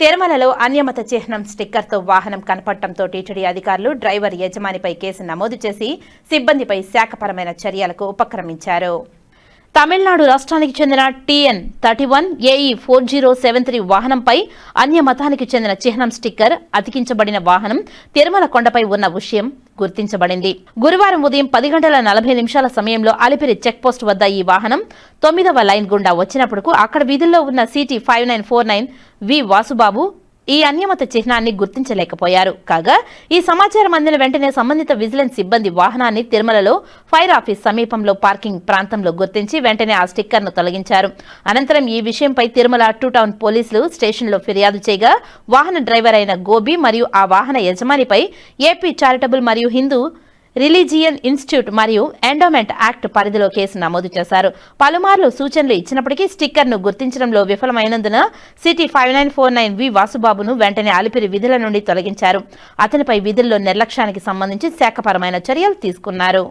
తిరుమలలో అన్యమత చిహ్నం స్టిక్కర్తో వాహనం కనపడటంతో టీటీడీ అధికారులు డ్రైవర్ యజమానిపై కేసు నమోదు చేసి సిబ్బందిపై శాఖపరమైన చర్యలకు ఉపక్రమించారు. తమిళనాడు రాష్ట్రానికి చెందిన TN thirty one AE four zero seven three వాహనంపై అన్య మతానికి చెందిన చిహ్నం స్టిక్కర్ అతికించబడిన వాహనం తిరుమల కొండపై ఉన్న విషయం గుర్తించబడింది. గురువారం ఉదయం పది గంటల నలభై నిమిషాల సమయంలో అలిపిరి చెక్పోస్ట్ వద్ద ఈ వాహనం తొమ్మిదవ లైన్ గుండా వచ్చినప్పుడు అక్కడ వీధుల్లో ఉన్న CT five nine four nine V Vasubabu ఈ అన్యమత చిహ్నాన్ని గుర్తించలేకపోయారు. కాగా ఈ సమాచారం అందిన వెంటనే సంబంధిత విజిలెన్స్ సిబ్బంది వాహనాన్ని తిరుమలలో ఫైర్ ఆఫీస్ సమీపంలో పార్కింగ్ ప్రాంతంలో గుర్తించి వెంటనే ఆ స్టిక్కర్ను తొలగించారు. అనంతరం ఈ విషయంపై తిరుమల టూ టౌన్ పోలీసులు స్టేషన్లో ఫిర్యాదు చేయగా వాహన డ్రైవర్ అయిన గోబి మరియు ఆ వాహన యజమానిపై ఏపీ చారిటబుల్ మరియు హిందూ రిలీజియన్ ఇన్స్టిట్యూట్ మరియు ఎండోమెంట్ యాక్ట్ పరిధిలో కేసు నమోదు చేశారు. పలుమార్లు సూచనలు ఇచ్చినప్పటికీ స్టిక్కర్ను గుర్తించడంలో విఫలమైనందున CT five nine four nine V వాసుబాబును వెంటనే అలిపిరి విధుల నుండి తొలగించారు. అతనిపై విధుల్లో నిర్లక్ష్యానికి సంబంధించి శాఖపరమైన చర్యలు తీసుకున్నారు.